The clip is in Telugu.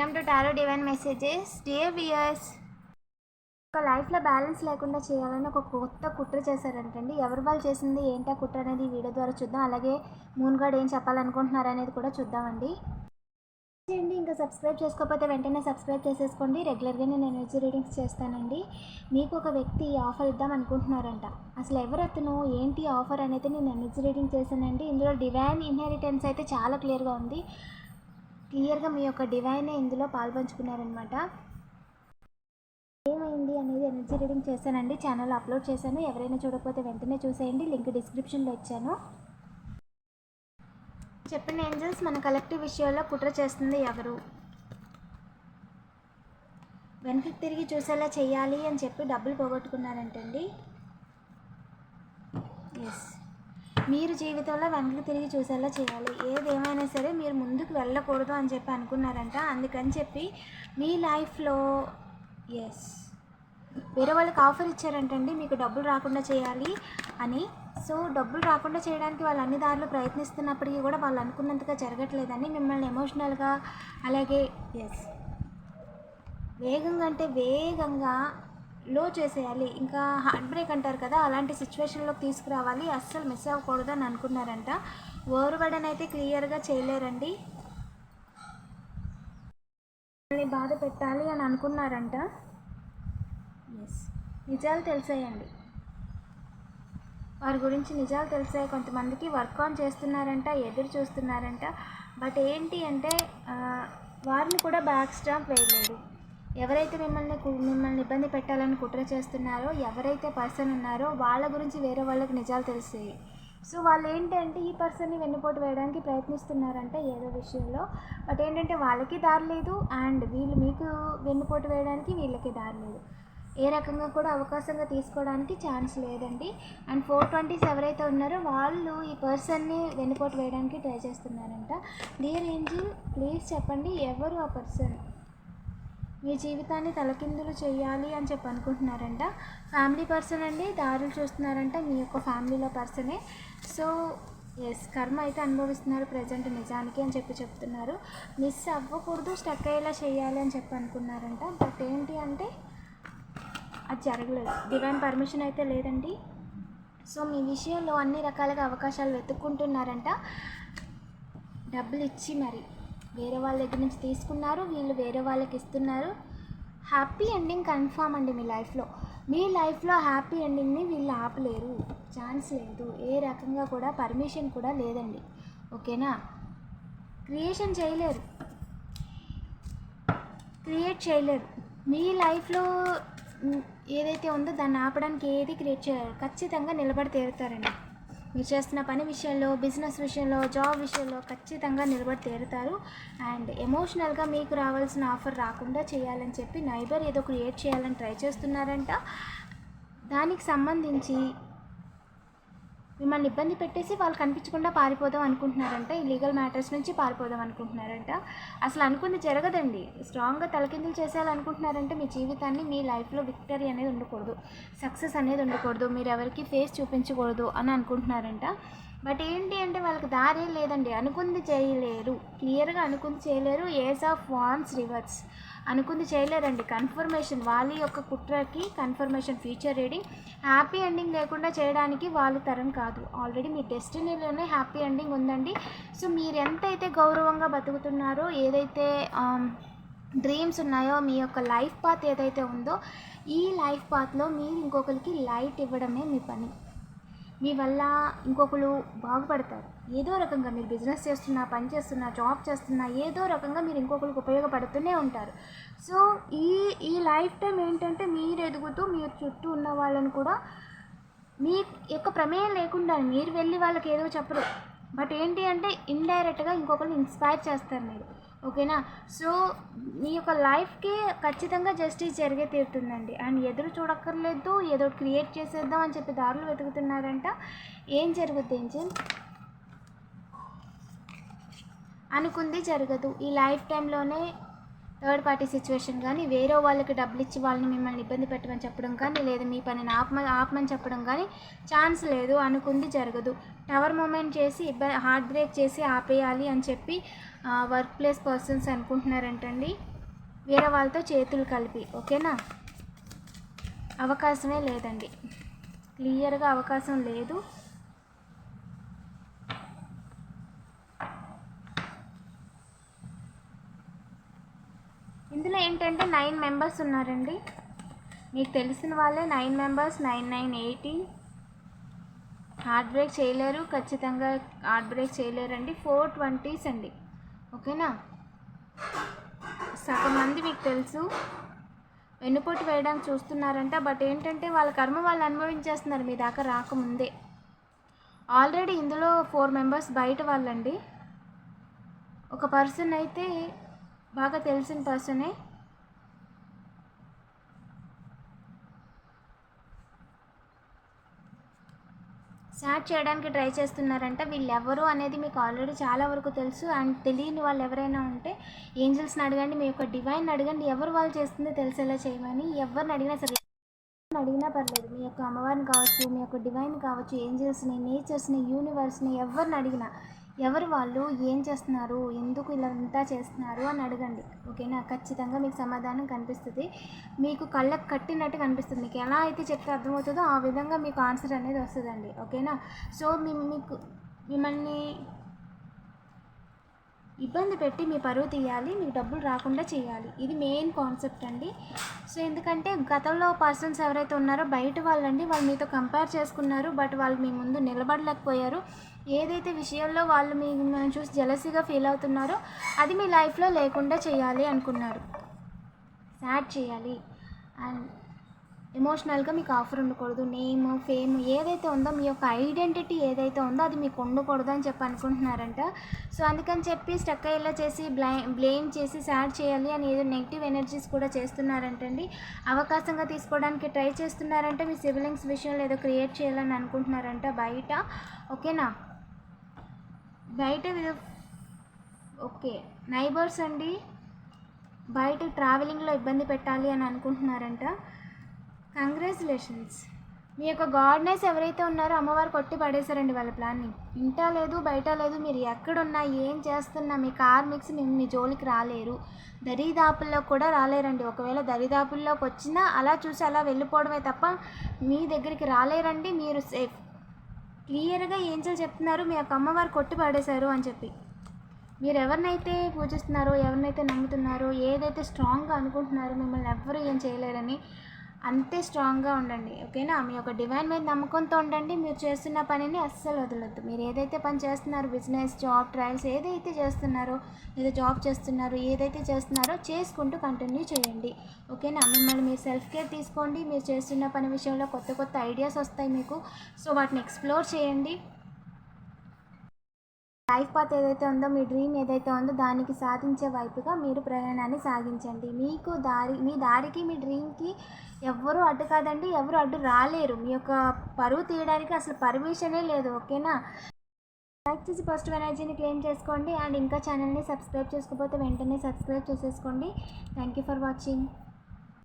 Welcome to tarot divine messages dear viewers ఒక లైఫ్లో బ్యాలెన్స్ లేకుండా చేయాలని ఒక కొత్త కుట్ర చేశారంటండి. ఎవరు వాళ్ళు చేసింది ఏంటా కుట్ర అనేది వీడియో ద్వారా చూద్దాం. అలాగే మూన్ గార్డ్ ఏం చెప్పాలనుకుంటున్నారు అనేది కూడా చూద్దామండి. చేయండి ఇంకా సబ్స్క్రైబ్ చేసుకోకపోతే వెంటనే సబ్స్క్రైబ్ చేసేసుకోండి. రెగ్యులర్గా నేను ఎనర్జీ రీడింగ్స్ చేస్తానండి. మీకు ఒక వ్యక్తి ఆఫర్ ఇద్దాం అనుకుంటున్నారంట. అసలు ఎవరు అతను? ఏంటి ఆఫర్ అనేది నేను ఎనర్జీ రీడింగ్ చేశానండి. ఇందులో డివైన్ ఇన్హెరిటెన్స్ అయితే చాలా క్లియర్గా ఉంది. క్లియర్గా మీ యొక్క డివైనే ఇందులో పాల్పంచుకున్నారనమాట ఏమైంది అనేది ఎనర్జీ రీడింగ్ చేశానండి. ఛానల్ అప్లోడ్ చేశాను. ఎవరైనా చూడకపోతే వెంటనే చూసేయండి. లింక్ డిస్క్రిప్షన్లో ఇచ్చాను. చెప్పిన ఏంజల్స్ మన కలెక్టివ్ విషయంలో కుట్ర చేస్తుంది ఎవరు? వెనక్కి తిరిగి చూసేలా చేయాలి అని చెప్పి డబ్బులు పోగొట్టుకున్నారంటండి. ఎస్ మీరు జీవితంలో వెనక్కి తిరిగి చూసేలా చేయాలి. ఏదేమైనా సరే మీరు ముందుకు వెళ్ళకూడదు అని చెప్పి అనుకున్నారంట. అందుకని చెప్పి మీ లైఫ్లో ఎస్ వేరే వాళ్ళకి ఆఫర్ ఇచ్చారంటండి. మీకు డబ్బులు రాకుండా చేయాలి అని. సో డబ్బులు రాకుండా చేయడానికి వాళ్ళు అన్ని దారులు ప్రయత్నిస్తున్నప్పటికీ కూడా వాళ్ళు అనుకున్నంతగా జరగట్లేదని మిమ్మల్ని ఎమోషనల్గా అలాగే ఎస్ వేగంగా అంటే వేగంగా లో చేసేయాలి. ఇంకా హార్ట్ బ్రేక్ అంటారు కదా అలాంటి సిచ్యువేషన్లోకి తీసుకురావాలి. అస్సలు మిస్ అవ్వకూడదు అని అనుకున్నారంట. ఓవర్బడన్ అయితే క్లియర్గా చేయలేరండి. బాధ పెట్టాలి అని అనుకున్నారంట. ఎస్ నిజాలు తెలిసాయండి. వారి గురించి నిజాలు తెలిసాయి కొంతమందికి వర్క్ ఆన్ చేస్తున్నారంట ఎదురు చూస్తున్నారంట. బట్ ఏంటి అంటే వారిని కూడా బ్యాక్ స్టాప్ వేయలేదు. ఎవరైతే మిమ్మల్ని మిమ్మల్ని ఇబ్బంది పెట్టాలని కుట్ర చేస్తున్నారో ఎవరైతే పర్సన్ ఉన్నారో వాళ్ళ గురించి వేరే వాళ్ళకి నిజాలు తెలిసాయి. సో వాళ్ళు ఏంటంటే ఈ పర్సన్ని వెన్నుపోటు వేయడానికి ప్రయత్నిస్తున్నారంట ఏదో విషయంలో. బట్ ఏంటంటే వాళ్ళకి దారి లేదు అండ్ వీళ్ళు మీకు వెన్నుపోటు వేయడానికి వీళ్ళకి దారి లేదు. ఏ రకంగా కూడా అవకాశంగా తీసుకోవడానికి ఛాన్స్ లేదండి. అండ్ ఫోర్ ట్వంటీస్ ఎవరైతే ఉన్నారో వాళ్ళు ఈ పర్సన్ని వెన్నుపోటు వేయడానికి ట్రై చేస్తున్నారంట. డియర్ ఏంజిల్ ప్లీజ్ చెప్పండి ఎవరు ఆ పర్సన్? మీ జీవితాన్ని తలకిందులు చేయాలి అని చెప్పి అనుకుంటున్నారంట. ఫ్యామిలీ పర్సన్ అండి దారులు చూస్తున్నారంట మీ యొక్క ఫ్యామిలీలో పర్సనే సో ఎస్ కర్మ అయితే అనుభవిస్తున్నారు ప్రజెంట్ నిజానికి అని చెప్పి చెప్తున్నారు. మిస్ అవ్వకూడదు స్టక్ అయ్యేలా చేయాలి అని చెప్పి అనుకున్నారంట. బట్ ఏంటి అంటే అది జరగలేదు. డివైన్ పర్మిషన్ అయితే లేదండి. సో మీ విషయంలో అన్ని రకాలుగా అవకాశాలు వెతుక్కుంటున్నారంట. డబ్బులు ఇచ్చి మరి. వేరే వాళ్ళ దగ్గర నుంచి తీసుకున్నారు వీళ్ళు వేరే వాళ్ళకి ఇస్తున్నారు. హ్యాపీ ఎండింగ్ కన్ఫామ్ అండి మీ లైఫ్లో మీ లైఫ్లో హ్యాపీ ఎండింగ్ని వీళ్ళు ఆపలేరు. ఛాన్స్ లేదు. ఏ రకంగా కూడా పర్మిషన్ కూడా లేదండి. ఓకేనా క్రియేషన్ చేయలేరు. క్రియేట్ చేయలేరు. మీ లైఫ్లో ఏదైతే ఉందో దాన్ని ఆపడానికి ఏది క్రియేట్ చేయలేరు ఖచ్చితంగా నిలబడి తీరుతారండి. మీరు చేస్తున్న పని విషయంలో బిజినెస్ విషయంలో జాబ్ విషయంలో ఖచ్చితంగా నిలబడి తీరుతారు. అండ్ ఎమోషనల్గా మీకు రావాల్సిన ఆఫర్ రాకుండా చేయాలని చెప్పి నైబర్ ఏదో క్రియేట్ చేయాలని ట్రై చేస్తున్నారంట. దానికి సంబంధించి మిమ్మల్ని ఇబ్బంది పెట్టేసి వాళ్ళు కనిపించకుండా పారిపోదాం అనుకుంటున్నారంట. ఈ లీగల్ మ్యాటర్స్ నుంచి పారిపోదాం అనుకుంటున్నారంట. అసలు అనుకుంది జరగదండి. స్ట్రాంగ్గా తలకిందులు చేసేయాలనుకుంటున్నారంటే మీ జీవితాన్ని మీ లైఫ్లో విక్టరీ అనేది ఉండకూడదు. సక్సెస్ అనేది ఉండకూడదు. మీరు ఎవరికి ఫేస్ చూపించకూడదు అని అనుకుంటున్నారంట. బట్ ఏంటి అంటే వాళ్ళకి దారే లేదండి. అనుకుంది చేయలేరు. క్లియర్గా అనుకుంది చేయలేరు. Ace of wands reverse. అనుకుంది చేయలేరండి. కన్ఫర్మేషన్ వాళ్ళ యొక్క కుట్రకి confirmation future reading. Happy ending లేకుండా చేయడానికి వాళ్ళు తరం కాదు. ఆల్రెడీ మీ డెస్టినీలోనే హ్యాపీ ఎండింగ్ ఉందండి. సో మీరు ఎంతైతే గౌరవంగా బతుకుతున్నారో ఏదైతే డ్రీమ్స్ ఉన్నాయో మీ యొక్క లైఫ్ పాత్ ఏదైతే ఉందో ఈ లైఫ్ పాత్లో మీరు ఇంకొకరికి లైట్ ఇవ్వడమే మీ పని. మీ వల్ల ఇంకొకరు బాగుపడతారు. ఏదో రకంగా మీరు బిజినెస్ చేస్తున్నా పని చేస్తున్నా జాబ్ చేస్తున్నా ఏదో రకంగా మీరు ఇంకొకరికి ఉపయోగపడుతూనే ఉంటారు. సో ఈ ఈ లైఫ్ టైం ఏంటంటే మీరు ఎదుగుతూ మీరు చుట్టూ ఉన్న వాళ్ళని కూడా మీ యొక్క ప్రమేయం లేకుండా మీరు వెళ్ళి వాళ్ళకి ఏదో చెప్పరు. బట్ ఏంటి అంటే ఇండైరెక్ట్గా ఇంకొకరిని ఇన్స్పైర్ చేస్తారు మీరు. ఓకేనా? సో మీ యొక్క లైఫ్కి ఖచ్చితంగా జస్టిస్ జరిగే తీరుతుందండి. అండ్ ఎదురు చూడక్కర్లేదు ఏదో క్రియేట్ చేసేద్దాం అని చెప్పి దారులు వెతుకుతున్నారంట. ఏం జరుగుద్ది ఏంజల్ అనుకుంది జరగదు. ఈ లైఫ్ టైంలోనే థర్డ్ పార్టీ సిచ్యువేషన్ కానీ వేరే వాళ్ళకి డబ్బులు ఇచ్చి వాళ్ళని మిమ్మల్ని ఇబ్బంది పెట్టమని చెప్పడం కానీ లేదా మీ పనిని ఆపమ ఆపమని చెప్పడం కానీ ఛాన్స్ లేదు అనుకుంది జరగదు. టవర్ మూమెంట్ చేసి ఇబ్బంది హార్ట్ బ్రేక్ చేసి ఆపేయాలి అని చెప్పి వర్క్ ప్లేస్ పర్సన్స్ అనుకుంటున్నారంటండి. వేరే వాళ్ళతో చేతులు కలిపి ఓకేనా? అవకాశమే లేదండి. క్లియర్గా అవకాశం లేదు ఇందులో ఏంటంటే నైన్ మెంబర్స్ ఉన్నారండి. మీకు తెలిసిన వాళ్ళే nine members nine nine eighty. Heart break చేయలేరు ఖచ్చితంగా హార్ట్ బ్రేక్ చేయలేరండి. ఫోర్ ట్వంటీస్ అండి. ఓకేనా? సగం మంది మీకు తెలుసు. వెన్నుపోటు వేయడానికి చూస్తున్నారంట బట్ ఏంటంటే వాళ్ళ కర్మ వాళ్ళు అనుభవించేస్తున్నారు. మీ దాకా రాకముందే. ఆల్రెడీ ఇందులో ఫోర్ మెంబర్స్ బయట వాళ్ళండి. ఒక పర్సన్ అయితే బాగా తెలిసిన పర్సనే స్టార్ట్ చేయడానికి ట్రై చేస్తున్నారంట. వీళ్ళు ఎవరు అనేది మీకు ఆల్రెడీ చాలా వరకు తెలుసు. అండ్ తెలియని వాళ్ళు ఎవరైనా ఉంటే ఏంజల్స్ని అడగండి మీ యొక్క డివైన్ అడగండి. ఎవరు వాళ్ళు చేస్తుందో తెలిసేలా చేయమని ఎవరిని అడిగినా సరే అడిగినా పర్లేదు. మీ యొక్క అమ్మవారిని కావచ్చు మీ యొక్క డివైన్ కావచ్చు ఏంజల్స్ని నేచర్స్ని యూనివర్స్ని ఎవరిని అడిగినా ఎవరు వాళ్ళు? ఏం చేస్తున్నారు? ఎందుకు ఇలా చేస్తున్నారు? అని అడగండి. ఓకేనా? ఖచ్చితంగా మీకు సమాధానం కనిపిస్తుంది. మీకు కళ్ళకు కట్టినట్టు కనిపిస్తుంది. మీకు ఎలా అయితే చెప్తే అర్థమవుతుందో ఆ విధంగా మీకు ఆన్సర్ అనేది వస్తుందండి. ఓకేనా? సో మీ మీకు మిమ్మల్ని ఇబ్బంది పెట్టి మీ పరువు తీయాలి మీకు డబ్బులు రాకుండా చేయాలి. ఇది మెయిన్ కాన్సెప్ట్ అండి. సో ఎందుకంటే గతంలో పర్సన్స్ ఎవరైతే ఉన్నారో బయట వాళ్ళండి వాళ్ళు మీతో కంపేర్ చేసుకున్నారు బట్ వాళ్ళు మీ ముందు నిలబడలేకపోయారు. ఏదైతే విషయంలో వాళ్ళు మీ మిమ్మల్ని చూసి జలసీగా ఫీల్ అవుతున్నారో అది మీ లైఫ్లో లేకుండా చేయాలి అనుకున్నారు. సాడ్ చేయాలి. అండ్ ఎమోషనల్గా మీకు ఆఫర్ ఉండకూడదు నేమ్ ఫేమ్ ఏదైతే ఉందో మీ యొక్క ఐడెంటిటీ ఏదైతే ఉందో అది మీకు ఉండకూడదు అని చెప్పి అనుకుంటున్నారంట. సో అందుకని చెప్పి స్టక్ అయ్యేలా చేసి బ్లై బ్లేమ్ చేసి సాడ్ చేయాలి అని ఏదో నెగిటివ్ ఎనర్జీస్ కూడా చేస్తున్నారంటండి. అవకాశంగా తీసుకోవడానికి ట్రై చేస్తున్నారంటే మీ సివిలింగ్స్ విషయంలో ఏదో క్రియేట్ చేయాలని అనుకుంటున్నారంట బయట. ఓకేనా బయట ఓకే నైబర్స్ అండి బయట ట్రావెలింగ్లో ఇబ్బంది పెట్టాలి అని అనుకుంటున్నారంట. కంగ్రాచులేషన్స్. మీ యొక్క గాడ్నెస్ ఎవరైతే ఉన్నారో అమ్మవారు కొట్టి పడేశారండి వాళ్ళ ప్లాన్ని. ఇంటా లేదు బయట లేదు మీరు ఎక్కడున్నా ఏం చేస్తున్నా మీ కార్మిక్స్ మేము మీ జోలికి రాలేరు. దరిదాపుల్లో కూడా రాలేరండి. ఒకవేళ దరిదాపుల్లోకి వచ్చినా అలా చూసి అలా వెళ్ళిపోవడమే తప్ప మీ దగ్గరికి రాలేరండి. మీరు సేఫ్ క్లియర్గా ఏంజల్ చెప్తున్నారు మీ యొక్క అమ్మవారు కొట్టి పడేశారు అని చెప్పి. మీరు ఎవరినైతే పూజిస్తున్నారో ఎవరినైతే నమ్ముతున్నారో ఏదైతే స్ట్రాంగ్గా అనుకుంటున్నారో మిమ్మల్ని ఎవ్వరూ ఏం చేయలేరని అంతే స్ట్రాంగ్గా ఉండండి ఓకేనా? మీ యొక్క డివైన్ మీద నమ్మకంతో ఉండండి మీరు చేస్తున్న పనిని అస్సలు వదలొద్దు. మీరు ఏదైతే పని చేస్తున్నారో బిజినెస్ జాబ్ ట్రయల్స్ ఏదైతే చేస్తున్నారో లేదా జాబ్ చేస్తున్నారో ఏదైతే చేస్తున్నారో చేసుకుంటూ కంటిన్యూ చేయండి ఓకేనా? మిమ్మల్ని మీరు సెల్ఫ్ కేర్ తీసుకోండి మీరు చేస్తున్న పని విషయంలో కొత్త కొత్త ఐడియాస్ వస్తాయి మీకు. సో వాటిని ఎక్స్ప్లోర్ చేయండి. లైఫ్ పాత్ ఏదైతే ఉందో మీ డ్రీమ్ ఏదైతే ఉందో దానికి సాధించే వైపుగా మీరు ప్రయాణాన్ని సాగించండి. మీకు దారి మీ దారికి మీ డ్రీమ్కి ఎవ్వరూ అడ్డు కాదండి ఎవరు అడ్డు రాలేరు. మీ యొక్క పరువు తీయడానికి అసలు పర్మిషనే లేదు ఓకేనా? లైక్ చేసి పాజిటివ్ ఎనర్జీని క్లెయిమ్ చేసుకోండి. అండ్ ఇంకా ఛానల్ని సబ్స్క్రైబ్ చేసుకోకపోతే వెంటనే సబ్స్క్రైబ్ చేసేసుకోండి. Thank you for watching.